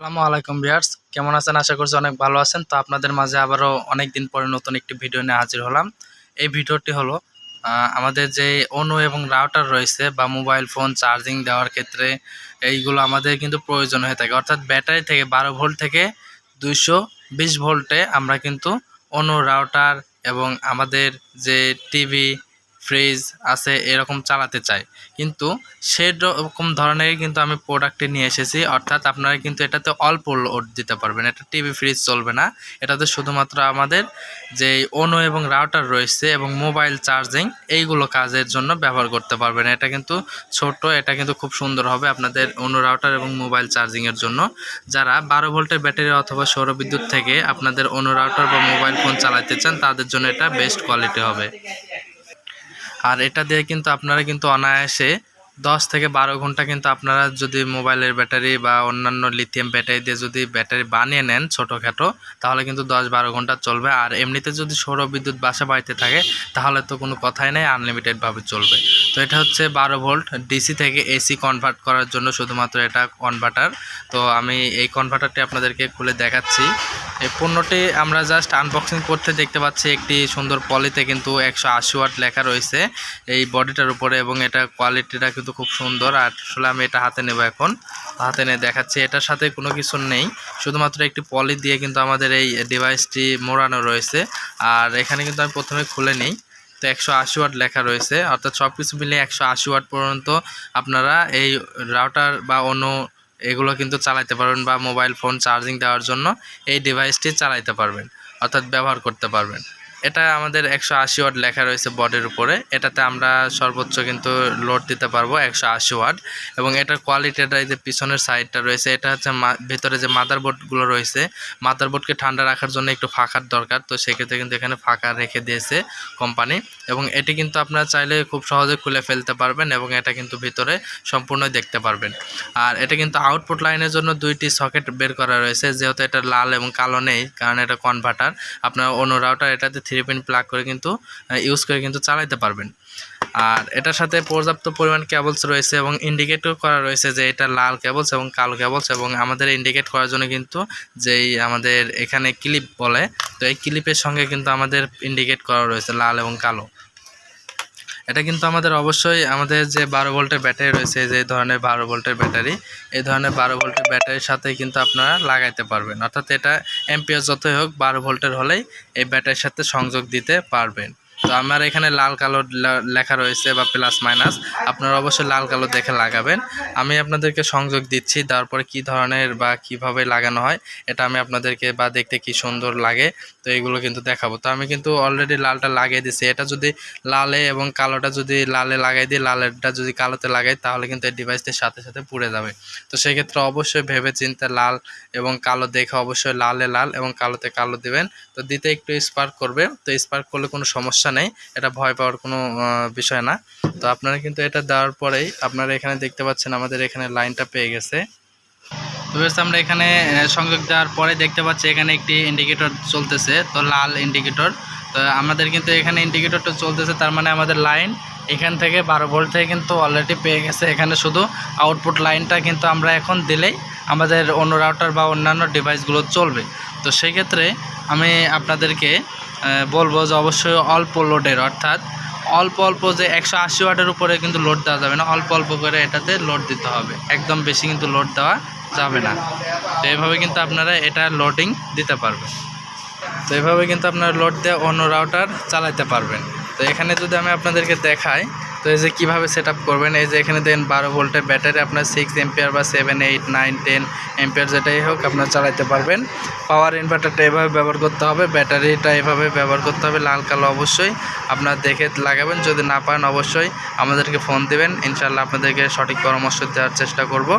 আসসালামু আলাইকুম বিয়ার্স কেমন আছেন? আশা করছি অনেক ভালো আছেন। তো আপনাদের মাঝে আবারও অনেক দিন পরে নতুন একটি ভিডিও নিয়ে হাজির হলাম। এই ভিডিওটি হলো আমাদের যে অনু এবং রাউটার রয়েছে বা মোবাইল ফোন চার্জিং দেওয়ার ক্ষেত্রে, এইগুলো আমাদের কিন্তু প্রয়োজন হয়ে থাকে। অর্থাৎ ব্যাটারি থেকে বারো ভোল্ট থেকে দুইশো বিশ ভোল্টে আমরা কিন্তু অনু রাউটার এবং আমাদের যে টিভি ফ্রিজ আছে, এরকম চালাতে চাই। কিন্তু সেরকম ধরনের কিন্তু আমি প্রোডাক্টটি নিয়ে এসেছি, অর্থাৎ আপনারা কিন্তু এটাতে অল্প লোড দিতে পারবেন। এটা টিভি ফ্রিজ চলবে না। এটাতে শুধুমাত্র আমাদের যে অনু এবং রাউটার রয়েছে এবং মোবাইল চার্জিং এইগুলো কাজের জন্য ব্যবহার করতে পারবেন। এটা কিন্তু ছোট, এটা কিন্তু খুব সুন্দর হবে আপনাদের অনু রাউটার এবং মোবাইল চার্জিংয়ের জন্য। যারা বারো ভোল্টের ব্যাটারি অথবা সৌরবিদ্যুৎ থেকে আপনাদের অনু রাউটার বা মোবাইল ফোন চালাতে চান, তাদের জন্য এটা বেস্ট কোয়ালিটি হবে। আর এটা দিয়ে কিন্তু আপনারা কিন্তু অনায়াসে দশ থেকে বারো ঘণ্টা কিন্তু আপনারা যদি মোবাইলের ব্যাটারি বা অন্যান্য লিথিয়াম ব্যাটারি দিয়ে যদি ব্যাটারি বানিয়ে নেন ছোটোখাটো, তাহলে কিন্তু দশ বারো ঘণ্টা চলবে। আর এমনিতে যদি সৌর বিদ্যুৎ বাসা বাড়িতে থাকে, তাহলে তো কোনো কথাই নেই আনলিমিটেডভাবে চলবে। তো এটা হচ্ছে বারো ভোল্ট ডিসি থেকে এসি কনভার্ট করার জন্য শুধুমাত্র এটা কনভার্টার তো আমি এই কনভার্টারটি আপনাদেরকে খুলে দেখাচ্ছি। এই পণ্যটি আমরা জাস্ট আনবক্সিং করতে দেখতে পাচ্ছি একটি সুন্দর পলিতে কিন্তু একশো আশি ওয়াট লেখা রয়েছে। এই বডিটার উপরে এবং এটা কোয়ালিটিটা কিন্তু খুব সুন্দর। আর আসলে আমি এটা হাতে নেব এখন। হাতে নিয়ে দেখাচ্ছি, এটার সাথে কোনো কিছু নেই। শুধুমাত্র একটি পলি দিয়ে কিন্তু আমাদের এই ডিভাইসটি মোড়ানো রয়েছে। আর এখানে কিন্তু আমি প্রথমে খুলে নিই। তো একশো আশি ওয়াট লেখা রয়েছে। অর্থাৎ সব কিছু মিলিয়ে একশো আশি ওয়াট পর্যন্ত আপনারা এই রাউটার বা অন্য এগুলো কিন্তু চালাইতে পারবেন বা মোবাইল ফোন চার্জিং দেওয়ার জন্য এই ডিভাইসটি চালাইতে পারবেন, অর্থাৎ ব্যবহার করতে পারবেন। এটা আমাদের একশো আশি ওয়াট লেখা রয়েছে বডির উপরে। এটাতে আমরা সর্বোচ্চ কিন্তু লোড দিতে পারব একশো আশি ওয়াট এবং এটার কোয়ালিটিটা এই যে পিছনের সাইডটা রয়েছে, এটা হচ্ছে ভেতরে যে মাদারবোর্ডগুলো রয়েছে মাদারবোর্ডকে ঠান্ডা রাখার জন্য একটু ফাঁকার দরকার। তো সেক্ষেত্রে কিন্তু এখানে ফাঁকা রেখে দিয়েছে কোম্পানি এবং এটি কিন্তু আপনারা চাইলে খুব সহজে খুলে ফেলতে পারবেন এবং এটা কিন্তু ভিতরে সম্পূর্ণ দেখতে পারবেন। আর এটা কিন্তু আউটপুট লাইনের জন্য দুইটি সকেট বের করা রয়েছে, যেহেতু এটা লাল এবং কালো নেই, কারণ এটা কনভার্টার আপনার অন্য রাউটার এটাতে থ্রি পিন প্লাগ করে কিন্তু ইউজ করে কিন্তু চালাইতে পারবেন। আর এটার সাথে পর্যাপ্ত পরিমাণ কেবলস রয়েছে এবং ইন্ডিকেটও করা রয়েছে যে এটা লাল কেবলস এবং কালো কেবলস এবং আমাদের ইন্ডিকেট করার জন্য কিন্তু যেই আমাদের এখানে ক্লিপ বলে, তো এই ক্লিপের সঙ্গে কিন্তু আমাদের ইন্ডিকেট করা রয়েছে লাল এবং কালো। এটা কিন্তু আমাদের অবশ্যই আমাদের যে বারো ভোল্টের ব্যাটারি রয়েছে, যে ধরনের বারো ভোল্টের ব্যাটারি, এই ধরনের বারো ভোল্টের ব্যাটারির সাথে কিন্তু আপনারা লাগাইতে পারবেন। অর্থাৎ এটা এমপিএস যতই হোক, বারো ভোল্টের হলেই এই ব্যাটারির সাথে সংযোগ দিতে পারবেন। তো আমার এখানে লাল কালো লেখা রয়েছে বা প্লাস মাইনাস আপনারা অবশ্যই লাল কালো দেখে লাগাবেন। আমি আপনাদেরকে সংযোগ দিচ্ছি, তারপরে কি ধরনের বা কীভাবে লাগানো হয়, এটা আমি আপনাদেরকে বা দেখতে কি সুন্দর লাগে, তো এগুলো কিন্তু দেখাবো। তো আমি কিন্তু অলরেডি লালটা লাগিয়ে দিছি এটা যদি লালে এবং কালোটা যদি লালে লাগাই দিই, লালেরটা যদি কালোতে লাগাই, তাহলে কিন্তু এই ডিভাইসটির সাথে সাথে পুড়ে যাবে। তো সেক্ষেত্রে অবশ্যই ভেবে চিন্তে লাল এবং কালো দেখে অবশ্যই লালে লাল এবং কালোতে কালো দিবেন। তো দিতে একটু স্পার্ক করবে। তো স্পার্ক করলে কোনো সমস্যা নেই, এটা ভয় পাওয়ার কোনো বিষয় না। তো আপনারা কিন্তু এটা দেওয়ার পরেই আপনারা এখানে দেখতে পাচ্ছেন আমাদের এখানে লাইনটা পেয়ে গেছে। তো আমরা এখানে সংযোগ দেওয়ার পরে দেখতে পাচ্ছি এখানে একটি ইন্ডিকেটর চলতেছে, তো লাল ইন্ডিকেটর তো আমাদের কিন্তু এখানে ইন্ডিকেটরটা চলতেছে, তার মানে আমাদের লাইন এখান থেকে বারো ভোল্ট থেকে কিন্তু অলরেডি পেয়ে গেছে। এখানে শুধু আউটপুট লাইনটা কিন্তু আমরা এখন দিলেই আমাদের অন্য রাউটার বা অন্যান্য ডিভাইসগুলো চলবে। তো সেই ক্ষেত্রে আমি আপনাদেরকে বলব যে অবশ্যই অল্প লোডের অর্থাৎ অল্প অল্প যে একশো আশি ওয়াটের উপরে কিন্তু লোড দেওয়া যাবে না, অল্প অল্প করে এটাতে লোড দিতে হবে। একদম বেশি কিন্তু লোড দেওয়া যাবে না। তো এইভাবে কিন্তু আপনারা এটা লোডিং দিতে পারবেন। তো এইভাবে কিন্তু আপনারা লোড দিয়ে অন্য রাউটার চালাতে পারবেন। তো এখানে যদি আমি আপনাদেরকে দেখাই তো এই যে কীভাবে সেট করবেন? এই যে এখানে দেন বারো ভোল্টের ব্যাটারি, আপনার সিক্স এম্পিয়ার বা seven eight nine ten ampere যেটাই হোক আপনার চালাতে পারবেন। পাওয়ার ইনভার্টারটা এভাবে ব্যবহার করতে হবে, ব্যাটারিটা এভাবে ব্যবহার করতে হবে, লাল কালো অবশ্যই। আপনার দেখে লাগাবেন, যদি না পান অবশ্যই আমাদেরকে ফোন দেবেন। ইনশাল্লাহ আপনাদেরকে সঠিক পরামর্শ দেওয়ার চেষ্টা করব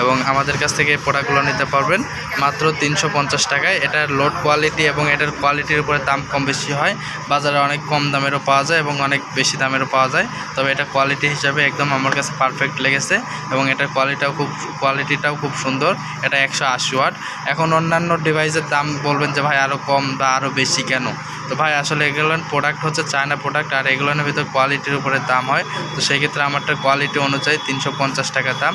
এবং আমাদের কাছ থেকে প্রোডাক্টগুলো নিতে পারবেন। মাত্র তিনশো পঞ্চাশ টাকায়। এটার লোড কোয়ালিটি এবং এটার কোয়ালিটির উপরে দাম কম বেশি হয়। বাজারে অনেক কম দামেরও পাওয়া যায় এবং অনেক বেশি দামেরও পাওয়া যায়। তবে তবে এটা কোয়ালিটি হিসাবে একদম আমার কাছে পারফেক্ট লেগেছে এবং এটার কোয়ালিটিটাও খুব কোয়ালিটিটাও খুব সুন্দর। এটা একশো আশি ওয়াট। এখন অন্যান্য ডিভাইসের দাম বলবেন যে, ভাই আরও কম বা আরও বেশি কেন? তো ভাই, আসলে এগুলোর প্রোডাক্ট হচ্ছে চায়না প্রোডাক্ট আর এগুলোর ভিতর কোয়ালিটির উপরে দাম হয়। তো সেক্ষেত্রে ক্ষেত্রে আমারটার কোয়ালিটি অনুযায়ী তিনশো পঞ্চাশ টাকা দাম।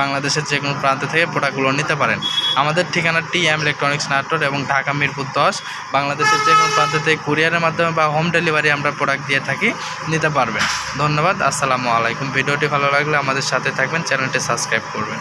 বাংলাদেশের যে কোনো প্রান্ত থেকে প্রোডাক্টগুলো নিতে পারেন। আমাদের ঠিকানা টি এম ইলেকট্রনিক্স নাটোর এবং ঢাকা মিরপুর দশ। বাংলাদেশের যে কোনো প্রান্ত থেকে কুরিয়ারের মাধ্যমে বা হোম ডেলিভারি আমরা প্রোডাক্ট দিয়ে থাকি, নিতে পারবেন। ধন্যবাদ, আসসালামু আলাইকুম। ভিডিওটি ভালো লাগলে আমাদের সাথে থাকবেন, চ্যানেলটি সাবস্ক্রাইব করবেন।